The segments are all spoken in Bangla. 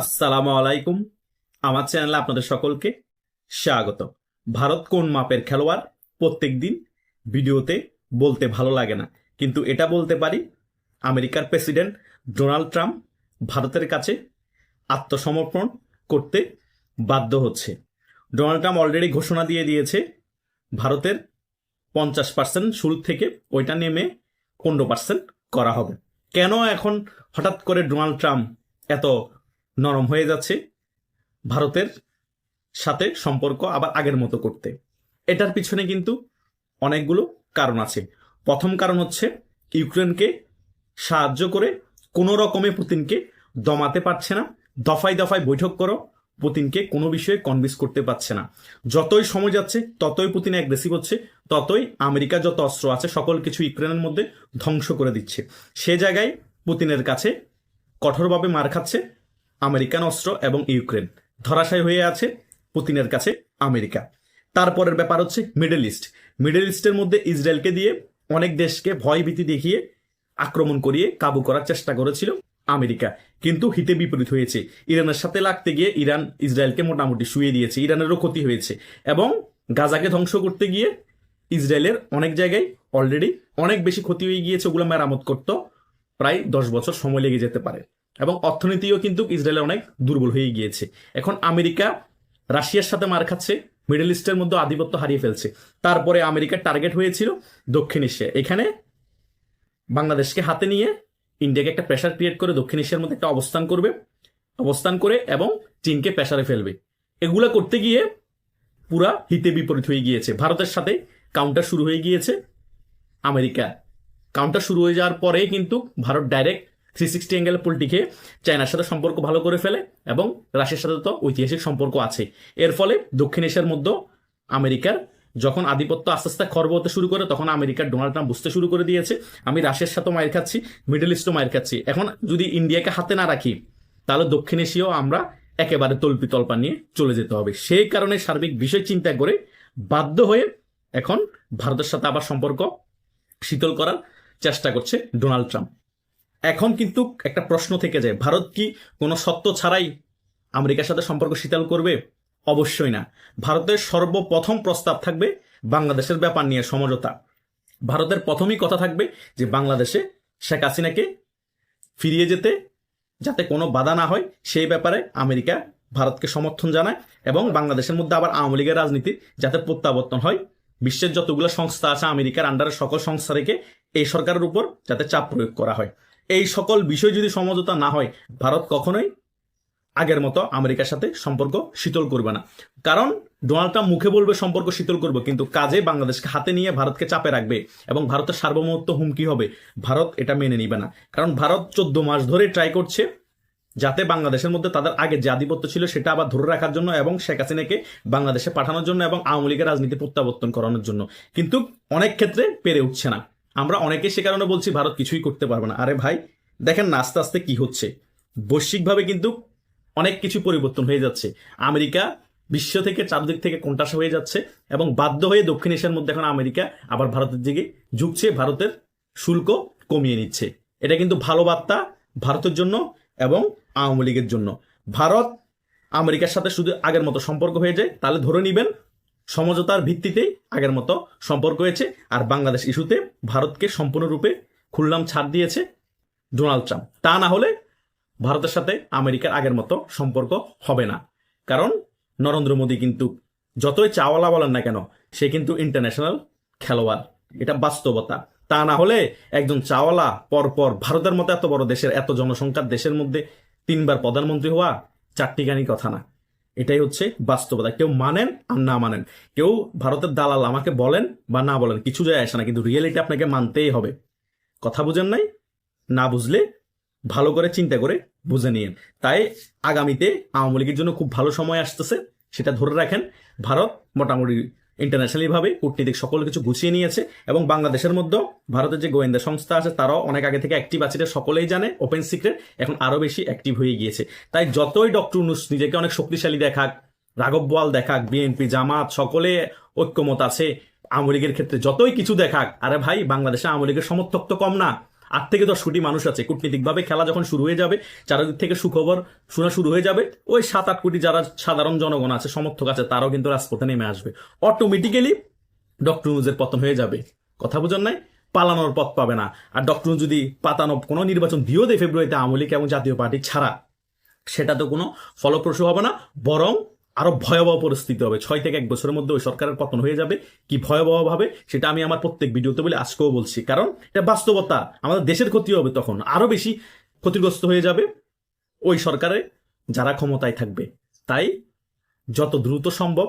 আসসালামু আলাইকুম। আমার চ্যানেলে আপনাদের সকলকে স্বাগত ভারত কোন মাপের খেলোয়াড় প্রত্যেক দিন ভিডিওতে বলতে ভালো লাগে না। কিন্তু এটা বলতে পারি, আমেরিকার প্রেসিডেন্ট ডোনাল্ড ট্রাম্প ভারতের কাছে আত্মসমর্পণ করতে বাধ্য হচ্ছে। ডোনাল্ড ট্রাম্প অলরেডি ঘোষণা দিয়ে দিয়েছে, ভারতের পঞ্চাশ পার্সেন্ট শুল্ক থেকে ওইটা নেমে পনেরো পার্সেন্ট করা হবে। কেন এখন হঠাৎ করে ডোনাল্ড ট্রাম্প এত নরম হয়ে যাচ্ছে ভারতের সাথে সম্পর্ক আবার আগের মতো করতে। এটার পিছনে কিন্তু অনেকগুলো কারণ আছে। প্রথম কারণ হচ্ছে ইউক্রেনকে সাহায্য করে কোনো রকমে পুতিনকে দমাতে পারছে না। দফায় দফায় বৈঠক করো, পুতিনকে কোনো বিষয়ে কনভিন্স করতে পারছে না। যতই সময় যাচ্ছে, ততই পুতিন অ্যাগ্রেসিভ হচ্ছে, ততই আমেরিকা যত অস্ত্র আছে, সকল কিছু ইউক্রেনের মধ্যে ধ্বংস করে দিচ্ছে। সে জায়গায় পুতিনের কাছে কঠোরভাবে মার খাচ্ছে আমেরিকান অস্ত্র এবং ইউক্রেন। ধরাশায়ী হয়ে আছে পুতিনের কাছে আমেরিকা। তারপরের ব্যাপার হচ্ছে মিডল ইস্ট। মিডল ইস্টের মধ্যে ইসরায়েলকে দিয়ে অনেক দেশকে ভয়ভীতি দেখিয়ে আক্রমণ করিয়ে কাবু করার চেষ্টা করেছিল আমেরিকা। কিন্তু হিতে বিপরীত হয়েছে। ইরানের সাথে লাগতে গিয়ে ইরান ইসরায়েলকে মোটামুটি শুয়ে দিয়েছে। ইরানেরও ক্ষতি হয়েছে এবং গাজাকে ধ্বংস করতে গিয়ে ইসরায়েলের অনেক জায়গায় অলরেডি অনেক বেশি ক্ষতি হয়ে গিয়েছে ওগুলো মেরামত করতে প্রায় দশ বছর সময় লেগে যেতে পারে। এবং অর্থনীতিও কিন্তু ইসরায়েলের অনেক দুর্বল হয়ে গিয়েছে। এখন আমেরিকা রাশিয়ার সাথে মার খাচ্ছে, মিডল ইস্টের মধ্যে আধিপত্য হারিয়ে ফেলছে। তারপরে আমেরিকার টার্গেট হয়েছিল দক্ষিণ এশিয়া। এখানে বাংলাদেশকে হাতে নিয়ে ইন্ডিয়াকে একটা প্রেশার ক্রিয়েট করে দক্ষিণ এশিয়ার মধ্যে একটা অবস্থান করবে, অবস্থান করে এবং চীনকে প্রেশারে ফেলবে। এগুলা করতে গিয়ে পুরা হিতে বিপরীত হয়ে গিয়েছে। ভারতের সাথে কাউন্টার শুরু হয়ে গিয়েছে, আমেরিকা। কাউন্টার শুরু হয়ে যাওয়ার পরে কিন্তু Bharat direct three sixty angle পোলটিকে চায়নার সাথে সম্পর্ক ভালো করে ফেলে এবং রাশিয়ার সাথে তো ঐতিহাসিক সম্পর্ক আছে। এর ফলে দক্ষিণ এশিয়ার মধ্যে আমেরিকার যখন আধিপত্য আস্তে আস্তে খর্ব হতে শুরু করে, তখন আমেরিকার ডোনাল্ড ট্রাম্প বুঝতে শুরু করে দিয়েছে, আমি রাশিয়ার সাথেও মায়ের খাচ্ছি, মিডল ইস্টও মায়ের খাচ্ছি। এখন যদি ইন্ডিয়াকে হাতে না রাখি, তাহলে দক্ষিণ এশিয়াও আমরা একেবারে তল্পি তল্পা নিয়ে চলে যেতে হবে। সেই কারণে সার্বিক বিষয় চিন্তা করে বাধ্য হয়ে এখন ভারতের সাথে আবার সম্পর্ক শীতল করার চেষ্টা করছে ডোনাল্ড ট্রাম্প। এখন কিন্তু একটা প্রশ্ন থেকে যায়, ভারত কি কোনো সত্য ছাড়াই আমেরিকার সাথে সম্পর্ক শীতল করবে? অবশ্যই না। ভারতের সর্বপ্রথম প্রস্তাব থাকবে বাংলাদেশের ব্যাপার নিয়ে সমঝোতা। ভারতের প্রথমই কথা থাকবে যে বাংলাদেশে শেখ হাসিনাকে ফিরিয়ে যেতে, যাতে কোনো বাধা না হয়, সেই ব্যাপারে আমেরিকা ভারতকে সমর্থন জানায় এবং বাংলাদেশের মধ্যে আবার আওয়ামী লীগের রাজনীতি যাতে প্রত্যাবর্তন হয়। বিশ্বের যতগুলো সংস্থা আছে, আমেরিকার আন্ডারে সকল সংস্থা রেখে এই সরকারের উপর যাতে চাপ প্রয়োগ করা হয়। এই সকল বিষয় যদি সমঝোতা না হয়, ভারত কখনোই আগের মতো আমেরিকার সাথে সম্পর্ক শীতল করবে না। কারণ ডোনাল্ড ট্রাম্প মুখে বলবে সম্পর্ক শীতল করবে, কিন্তু কাজে বাংলাদেশকে হাতে নিয়ে ভারতকে চাপে রাখবে এবং ভারতের সার্বভৌমত্ব হুমকি হবে, ভারত এটা মেনে নিবে না। কারণ ভারত চোদ্দ মাস ধরে ট্রাই করছে যাতে বাংলাদেশের মধ্যে তাদের আগে যে আধিপত্য ছিল সেটা আবার ধরে রাখার জন্য এবং শেখ হাসিনাকে বাংলাদেশে পাঠানোর জন্য এবং আওয়ামী লীগের রাজনীতি প্রত্যাবর্তন করানোর জন্য। কিন্তু অনেক ক্ষেত্রে পেরে উঠছে না। আমরা অনেকে সে কারণে বলছি, ভারত কিছুই করতে পারবে না। আরে ভাই, দেখেন না, আস্তে আস্তে কি হচ্ছে। বৈশ্বিকভাবে কিন্তু অনেক কিছু পরিবর্তন হয়ে যাচ্ছে। আমেরিকা বিশ্ব থেকে চারদিক থেকে কোনটাসা হয়ে যাচ্ছে এবং বাধ্য হয়ে দক্ষিণ এশিয়ার মধ্যে এখন আমেরিকা আবার ভারতের দিকে ঝুঁকছে, ভারতের শুল্ক কমিয়ে নিচ্ছে। এটা কিন্তু ভালো বার্তা ভারতের জন্য এবং আওয়ামী লীগের জন্য। ভারত আমেরিকার সাথে শুধু আগের মতো সম্পর্ক হয়ে যায়, তাহলে ধরে নিবেন সমঝোতার ভিত্তিতেই আগের মতো সম্পর্ক হয়েছে। আর বাংলাদেশ ইস্যুতে ভারতকে সম্পূর্ণরূপে খুললাম ছাড় দিয়েছে ডোনাল্ড ট্রাম্প। তা না হলে ভারতের সাথে আমেরিকার আগের মতো সম্পর্ক হবে না। কারণ নরেন্দ্র মোদী কিন্তু যতই চাওয়ালা বলেন না কেন, সে কিন্তু ইন্টারন্যাশনাল খেলোয়াড়। এটা বাস্তবতা। তা না হলে একজন চাওয়ালা পরপর ভারতের মতো এত বড় দেশের, এত জনসংখ্যার দেশের মধ্যে তিনবার প্রধানমন্ত্রী হওয়া চারটিখানি কথা না। এটাই হচ্ছে বাস্তবতা। কেউ মানেন আর না মানেন। কেউ ভারতের দালাল আমাকে বলেন বা না বলেন, কিছু যায় আসে না, কিন্তু রিয়েলিটি আপনাকে মানতেই হবে। কথা বুঝেন নাই? না বুঝলে ভালো করে চিন্তা করে বুঝে নিন তাই আগামীতে আওয়ামী লীগের জন্য খুব ভালো সময় আসতেছে, সেটা ধরে রাখেন। ভারত মোটামুটি ইন্টারন্যাশনালি ভাবে কূটনীতিক সকল কিছু গুছিয়ে নিয়েছে এবং বাংলাদেশের মধ্যেও ভারতের যে গোয়েন্দা সংস্থা আছে, তারাও অনেক আগে থেকে অ্যাক্টিভ আছে, এটা সকলেই জানে ওপেন সিক্রেট এখন আরও বেশি অ্যাক্টিভ হয়ে গিয়েছে। তাই যতই ডক্টর নুস নিজেকে অনেক শক্তিশালী দেখাক, রাঘব বোয়াল দেখাক বিএনপি জামাত, সকলে ঐক্যমত আছে, আওয়ামী ক্ষেত্রে যতই কিছু দেখাক, আরে ভাই, বাংলাদেশে আওয়ামী সমর্থক তো কম না। আট থেকে দশ কোটি মানুষ আছে। কূটনীতিকভাবে খেলা যখন শুরু হয়ে যাবে, চারিদিক থেকে সুখবর শোনা শুরু হয়ে যাবে, ওই সাত আট কোটি যারা সাধারণ জনগণ আছে, সমর্থক আছে, তারাও কিন্তু রাজপথে নেমে আসবে। অটোমেটিক্যালি ডক্টর নুজের পতন হয়ে যাবে। কথা বোঝার নাই? পালানোর পথ পাবে না। আর ডক্টর যদি পাতানো কোনো নির্বাচন দিয়েও দেয় ফেব্রুয়ারিতে আওয়ামী লীগ এবং জাতীয় পার্টি ছাড়া, সেটা তো কোনো ফলপ্রসূ হবে না। বরং আরও ভয়াবহ পরিস্থিতি হবে। ছয় থেকে এক বছরের মধ্যে ওই সরকারের পতন হয়ে যাবে। কি ভয়াবহভাবে? সেটা আমি আমার প্রত্যেক ভিডিওতে বলে আজকেও বলছি। কারণ এটা বাস্তবতা। আমাদের দেশের ক্ষতি হবে তখন। আরও বেশি ক্ষতিগ্রস্ত হয়ে যাবে ওই সরকারে যারা ক্ষমতায় থাকবে। তাই যত দ্রুত সম্ভব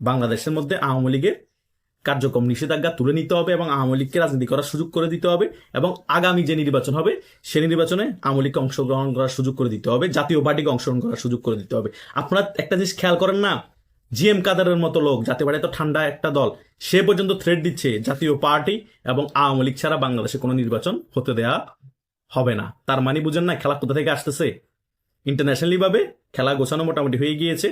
বাংলাদেশের মধ্যে আওয়ামী লীগের কার্যক্রম নিষেধাজ্ঞা তুলে নিতে হবে এবং আওয়ামী লীগকে রাজনীতি করার সুযোগ করে দিতে হবে এবং আগামী যে নির্বাচন হবে, সে নির্বাচনে আওয়ামী লীগকে অংশগ্রহণ করার সুযোগ করে দিতে হবে, জাতীয় পার্টিকে অংশগ্রহণ করার সুযোগ করে দিতে হবে। আপনারা একটা জিনিস খেয়াল করেন না জি এম কাদারের মতো লোক, জাতীয় পার্টি তো ঠান্ডা একটা দল, সে পর্যন্ত থ্রেড দিচ্ছে জাতীয় পার্টি এবং আওয়ামী লীগ ছাড়া বাংলাদেশে কোনো নির্বাচন হতে দেয়া হবে না। তার মানে বুঝেন না, খেলা কোথা থেকে আসতেছে? ইন্টারন্যাশনালি ভাবে খেলা গোছানো মোটামুটি হয়ে গিয়েছে।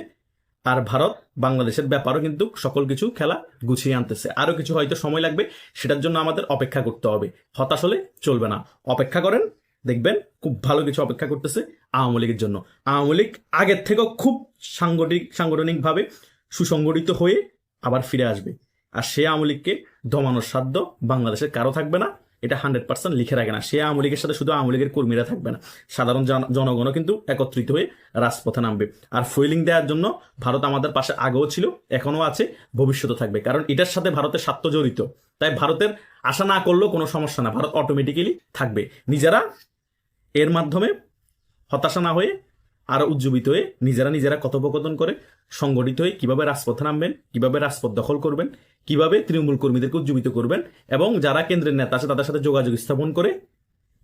আর ভারত বাংলাদেশের ব্যাপারও কিন্তু সকল কিছু খেলা গুছিয়ে আনতেছে। আরও কিছু হয়তো সময় লাগবে, সেটার জন্য আমাদের অপেক্ষা করতে হবে। হতাশ হলে চলবে না। অপেক্ষা করেন, দেখবেন খুব ভালো কিছু অপেক্ষা করতেছে আওয়ামী লীগের জন্য। আওয়ামী লীগ আগের থেকেও খুব সাংগঠনিক, সাংগঠনিকভাবে সুসংগঠিত হয়ে আবার ফিরে আসবে। আর সে আওয়ামী লীগকে দমানোর সাধ্য বাংলাদেশের কারও থাকবে না। এটা হান্ড্রেড পার্সেন্ট লিখে রাখে না। সে আওয়ামী লীগের সাথে শুধু আওয়ামী লীগের কর্মীরা থাকবে না। সাধারণ জন- জনগণও কিন্তু একত্রিত হয়ে রাজপথে নামবে। আর ফুয়েলিং দেওয়ার জন্য ভারত আমাদের পাশে আগেও ছিল এখনও আছে ভবিষ্যতে থাকবে। কারণ এটার সাথে ভারতের স্বার্থ জড়িত। তাই ভারতের আশা না করলেও কোনো সমস্যা না। ভারত অটোমেটিক্যালি থাকবে। নিজেরা এর মাধ্যমে হতাশা না হয়ে আরও উজ্জীবিত হয়ে নিজেরা নিজেরা কথোপকথন করে, সংগঠিত হয়ে কীভাবে রাজপথে নামবেন, কীভাবে রাজপথ দখল করবেন, কীভাবে তৃণমূল কর্মীদেরকে উজ্জীবিত করবেন এবং যারা কেন্দ্রের নেতা আছে তাদের সাথে যোগাযোগ স্থাপন করে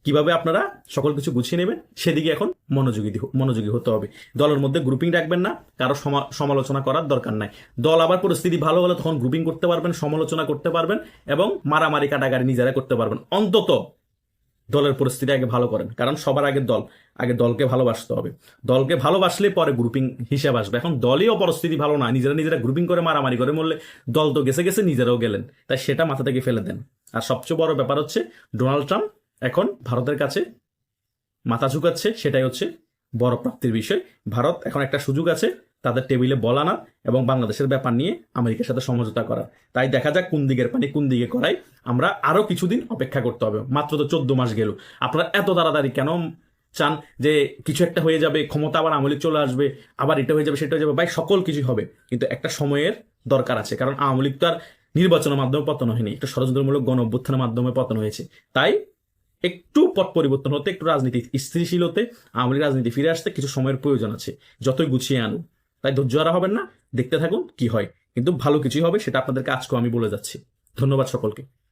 কীভাবে আপনারা সকল কিছু গুছিয়ে নেবেন, সেদিকে এখন মনোযোগী মনোযোগী হতে হবে। দলের মধ্যে গ্রুপিং রাখবেন না, কারও সমা- সমালোচনা করার দরকার নাই। দল আবার পরিস্থিতি ভালো হলে তখন গ্রুপিং করতে পারবেন, সমালোচনা করতে পারবেন এবং মারামারি কাটাগারি নিজেরা করতে পারবেন। অন্তত দলের পরিস্থিতি আগে ভালো করেন। কারণ সবার আগে দল, আগে দলকে ভালোবাসতে হবে। দলকে ভালোবাসলে পরে গ্রুপিং হিসাব আসবে। এখন দলীয় পরিস্থিতি ভালো না, নিজেরা নিজেরা গ্রুপিং করে মারামারি করে মরলে দল তো গেছে গেছে নিজেরাও গেলেন। তাই সেটা মাথা থেকে ফেলে দেন। আর সবচেয়ে বড় ব্যাপার হচ্ছে ডোনাল্ড ট্রাম্প এখন ভারতের কাছে মাথা ঝুঁকাচ্ছে, সেটাই হচ্ছে বড় প্রাপ্তির বিষয়। ভারত এখন একটা সুযোগ আছে তাদের টেবিলে বলা আনা এবং বাংলাদেশের ব্যাপার নিয়ে আমেরিকার সাথে সমঝোতা করা। তাই দেখা যাক কোন দিকের পানি কোন দিকে করাই আমরা আরও কিছুদিন অপেক্ষা করতে হবে। মাত্র তো চোদ্দ মাস গেল। আপনারা এত তাড়াতাড়ি কেন চান যে কিছু একটা হয়ে যাবে, ক্ষমতা আবার আমলিক চলে আসবে, আবার এটা হয়ে যাবে, সেটা হয়ে যাবে? ভাই, সকল কিছু হবে। কিন্তু একটা সময়ের দরকার আছে। কারণ আওয়ামী লীগ তো আর নির্বাচনের মাধ্যমে পতন হয়নি। একটা ষড়যন্ত্রমূলক গণ অভ্যুত্থানের মাধ্যমে পতন হয়েছে। তাই একটু পট পরিবর্তন হতে, একটু রাজনীতি স্থিতিশীল হতে, আওয়ামী রাজনীতি ফিরে আসতে কিছু সময়ের প্রয়োজন আছে। যতই গুছিয়ে আনুন তাই ধৈর্য হারা হবেন না, দেখতে থাকুন কি হয়। কিন্তু ভালো কিছুই হবে, সেটা আপনাদেরকে আজকেও আমি বলে যাচ্ছি। ধন্যবাদ সকলকে।